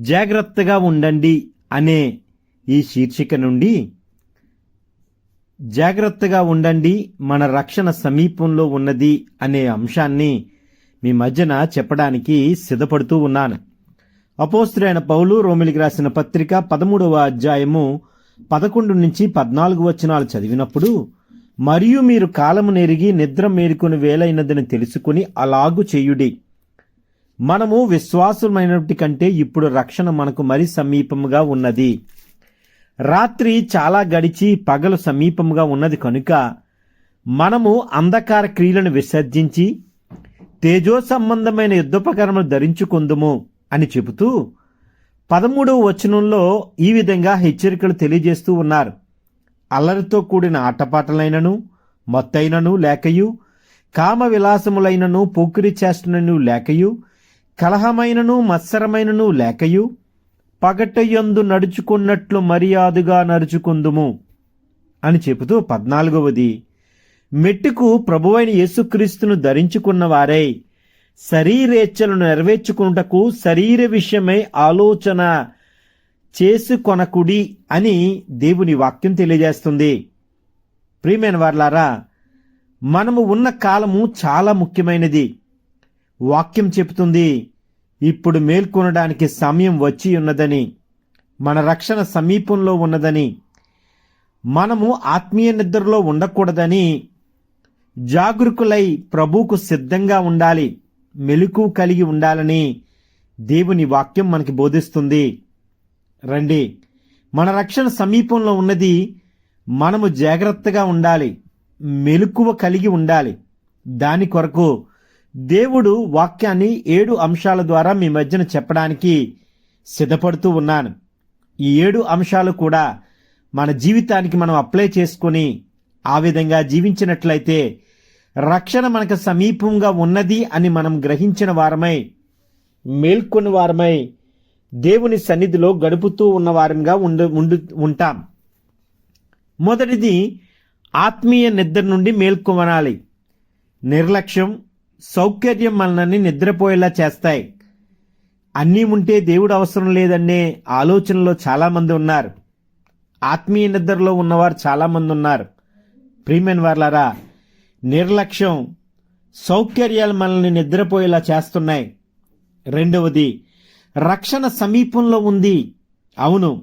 జాగ్రత్తగా ఉండండి అనే ఈ శీర్షిక నుండి జాగ్రత్తగా ఉండండి మన రక్షణ సమీపంలో ఉన్నది అనే అంశాన్ని మీ మధ్యన చెప్పడానికి సిద్ధపడుతూ ఉన్నాను. అపోస్తుడైన పౌలు రోమిలికి రాసిన పత్రిక పదమూడవ అధ్యాయము పదకొండు నుంచి పద్నాలుగు వచనాలు చదివినప్పుడు మరియు మీరు కాలము నెరిగి నిద్ర మేలుకొని వేలైనదని తెలుసుకుని అలాగు చేయుడి. మనము విశ్వాసమైనటి కంటే ఇప్పుడు రక్షణ మనకు మరి సమీపముగా ఉన్నది. రాత్రి చాలా గడిచి పగలు సమీపముగా ఉన్నది కనుక మనము అంధకార క్రియలను విసర్జించి తేజో సంబంధమైన యుద్ధోపకరణలు ధరించుకుందుము అని చెబుతూ పదమూడవ వచనంలో ఈ విధంగా హెచ్చరికలు తెలియజేస్తూ ఉన్నారు. అల్లరితో కూడిన ఆటపాటలైనను మొత్తైనను లేకయు కామ విలాసములైనను పోకిరి చేష్టనను లేకయు కలహమైనను మత్సరమైనను లేకయు పగటయందు నడుచుకున్నట్లు మర్యాదగా నడుచుకుందుము అని చెబుతూ పద్నాలుగవది. మెట్టుకు ప్రభువైన యేసుక్రీస్తును ధరించుకున్న వారై శరీరేచ్ఛలను నెరవేర్చుకున్నటకు శరీర విషయమై ఆలోచన చేసుకొనకుడి అని దేవుని వాక్యం తెలియజేస్తుంది. ప్రియమైన వార్లారా మనము ఉన్న కాలము చాలా ముఖ్యమైనది. వాక్యం చెబుతుంది ఇప్పుడు మేల్కొనడానికి సమయం వచ్చి ఉన్నదని మన రక్షణ సమీపంలో ఉన్నదని మనము ఆత్మీయ నిద్రలో ఉండకూడదని జాగరూకులై ప్రభువుకు సిద్ధంగా ఉండాలి మెలకు కలిగి ఉండాలని దేవుని వాక్యం మనకి బోధిస్తుంది. రండి మన రక్షణ సమీపంలో ఉన్నది మనము జాగ్రత్తగా ఉండాలి మెలకువ కలిగి ఉండాలి. దాని కొరకు దేవుడు వాక్యాన్ని ఏడు అంశాల ద్వారా మీ మధ్యన చెప్పడానికి సిద్ధపడుతూ ఉన్నాను. ఈ ఏడు అంశాలు కూడా మన జీవితానికి మనం అప్లై చేసుకొని ఆ విధంగా జీవించినట్లయితే రక్షణ మనకు సమీపంగా ఉన్నది అని మనం గ్రహించిన వారమై మేల్కొని వారమై దేవుని సన్నిధిలో గడుపుతూ ఉన్న వారంగా ఉండు ఉండు ఉంటాం. మొదటిది ఆత్మీయ నిద్ర నుండి మేల్కొనాలి నిర్లక్ష్యం సౌకర్యం మనల్ని నిద్రపోయేలా చేస్తాయి. అన్నీ ఉంటే దేవుడు అవసరం లేదనే ఆలోచనలో చాలామంది ఉన్నారు. ఆత్మీయ నిద్రలో ఉన్నవారు చాలామంది ఉన్నారు. ప్రియమైన వార్లారా నిర్లక్ష్యం సౌకర్యాలు మనల్ని నిద్రపోయేలా చేస్తున్నాయి. రెండవది రక్షణ సమీపంలో ఉంది. అవును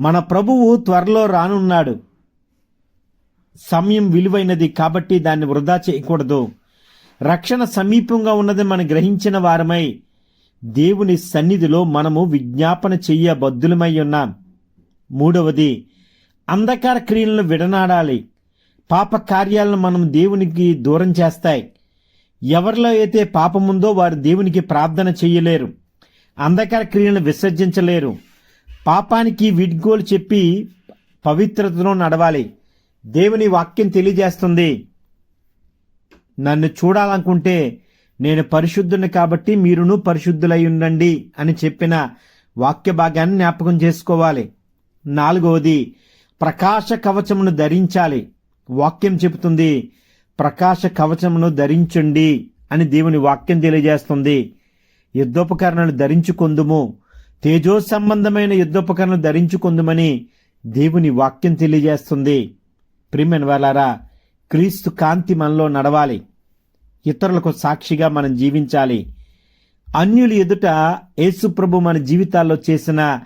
మన ప్రభువు త్వరలో రానున్నాడు. సమయం విలువైనది కాబట్టి దాన్ని వృధా చేయకూడదు. రక్షణ సమీపంగా ఉన్నది మనం గ్రహించిన వారమై దేవుని సన్నిధిలో మనము విజ్ఞాపన చెయ్య బద్దులమై ఉన్నాం. మూడవది అంధకార క్రియలను విడనాడాలి. పాప కార్యాలను మనం దేవునికి దూరం చేస్తాయి. ఎవరిలో అయితే పాపముందో వారు దేవునికి ప్రార్థన చెయ్యలేరు. అంధకార క్రియలను విసర్జించలేరు. పాపానికి విడ్గోలు చెప్పి పవిత్రతను నడవాలి. దేవుని వాక్యం తెలియజేస్తుంది. నన్ను చూడాలనుకుంటే నేను పరిశుద్ధుని కాబట్టి మీరును పరిశుద్ధులై ఉండండి అని చెప్పిన వాక్య భాగాన్ని జ్ఞాపకం చేసుకోవాలి. నాలుగవది ప్రకాశ కవచమును ధరించాలి. వాక్యం చెబుతుంది ప్రకాశ కవచమును ధరించండి అని దేవుని వాక్యం తెలియజేస్తుంది. యుద్ధోపకరణలు ధరించుకొందుము. తేజో సంబంధమైన యుద్ధోపకరణలు ధరించుకొందుమని దేవుని వాక్యం తెలియజేస్తుంది. ప్రిమెన్ వాళ్ళారా క్రీస్తు కాంతి మనలో నడవాలి. ఇతరులకు సాక్షిగా మనం జీవించాలి. అన్యులు ఎదుట యేసుప్రభు మన జీవితాల్లో చేసిన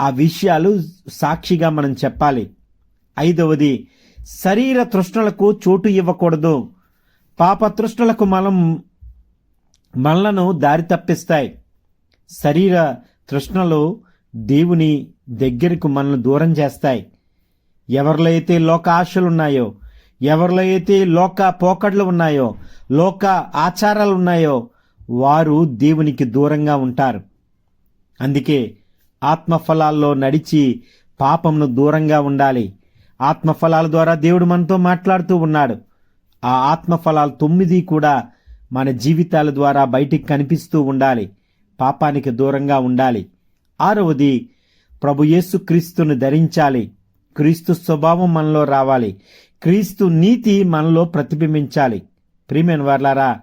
ఆ విషయాలు సాక్షిగా మనం చెప్పాలి. ఐదవది శరీర తృష్ణలకు చోటు ఇవ్వకూడదు. పాప తృష్ణలకు మనం మనలను దారి తప్పిస్తాయి. శరీర తృష్ణలు దేవుని దగ్గరకు మనల్ని దూరం చేస్తాయి. ఎవరిలో అయితే లోక ఆశలున్నాయో ఎవరిలో అయితే లోక పోకడ్లు ఉన్నాయో లోక ఆచారాలు ఉన్నాయో వారు దేవునికి దూరంగా ఉంటారు. అందుకే ఆత్మఫలాల్లో నడిచి పాపంను దూరంగా ఉండాలి. ఆత్మఫలాల ద్వారా దేవుడు మనతో మాట్లాడుతూ ఉన్నాడు. ఆ ఆత్మఫలాలు తొమ్మిది కూడా మన జీవితాల ద్వారా బయటికి కనిపిస్తూ ఉండాలి. పాపానికి దూరంగా ఉండాలి. ఆరవది ప్రభు యేసు క్రీస్తును ధరించాలి. క్రీస్తు స్వభావం మనలో రావాలి. క్రీస్తు నీతి మనలో ప్రతిబింబించాలి. ప్రియమైన వర్లారా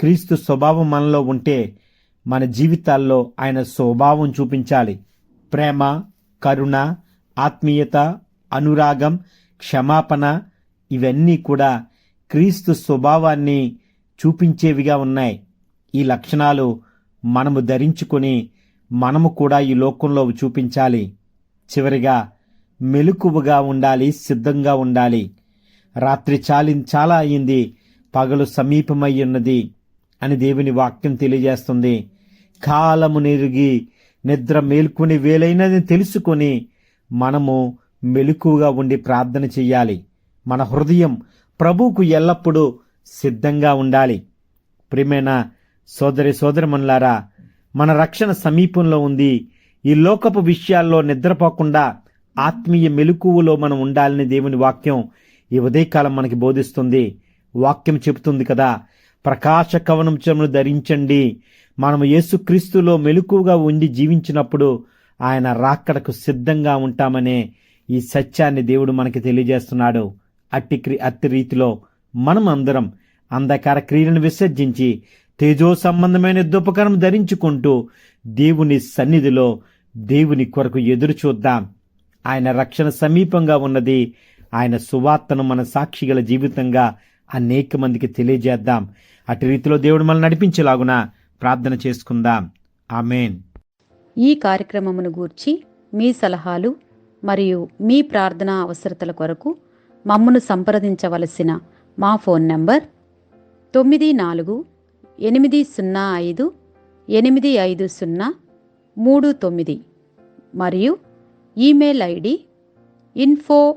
క్రీస్తు స్వభావం మనలో ఉంటే మన జీవితాల్లో ఆయన స్వభావం చూపించాలి. ప్రేమ కరుణ ఆత్మీయత అనురాగం క్షమాపణ ఇవన్నీ కూడా క్రీస్తు స్వభావాన్ని చూపించేవిగా ఉన్నాయి. ఈ లక్షణాలు మనము ధరించుకొని మనము కూడా ఈ లోకంలో చూపించాలి. చివరిగా మెలకువగా ఉండాలి సిద్ధంగా ఉండాలి. రాత్రి చాలి చాలా అయింది పగలు సమీపమై ఉన్నది అని దేవుని వాక్యం తెలియజేస్తుంది. కాలము నెరిగి నిద్ర మేల్కొని వేలైనది తెలుసుకొని మనము మెలకువగా ఉండి ప్రార్థన చెయ్యాలి. మన హృదయం ప్రభువుకు ఎల్లప్పుడూ సిద్ధంగా ఉండాలి. ప్రియమైన సోదరి సోదరమన్లారా మన రక్షణ సమీపంలో ఉంది. ఈ లోకపు విషయాల్లో నిద్రపోకుండా ఆత్మీయ మెలకువలో మనం ఉండాలని దేవుని వాక్యం ఈ ఉదయకాలం మనకి బోధిస్తుంది. వాక్యం చెబుతుంది కదా ప్రకాశ కవనంచమును ధరించండి. మనము యేసుక్రీస్తులో మెలకువగా ఉండి జీవించినప్పుడు ఆయన రాక్కడకు సిద్ధంగా ఉంటామనే ఈ సత్యాన్ని దేవుడు మనకి తెలియజేస్తున్నాడు. అట్టి క్రి అట్టి రీతిలో మనం అందరం అంధకార క్రియలను విసర్జించి తేజో సంబంధమైన దుపకరం ధరించుకుంటూ దేవుని సన్నిధిలో దేవుని కొరకు ఎదురు చూద్దాం ఆయన రక్షణ సమీపంగా ఉన్నది ఆయన సువార్తను మన సాక్షిగల జీవితంగా అనేక మందికి తెలియజేద్దాం. అటు రీతిలో దేవుడు మనల్ని నడిపించేలాగున ప్రార్థన చేసుకుందాం. ఆమెన్. ఈ కార్యక్రమమును గూర్చి మీ సలహాలు మరియు మీ ప్రార్థనా అవసరతల కొరకు మమ్మను సంప్రదించవలసిన మా ఫోన్ నంబర్ తొమ్మిది నాలుగు ఎనిమిది సున్నా ఐదు ఎనిమిది ఐదు సున్నా మూడు తొమ్మిది మరియు email ID info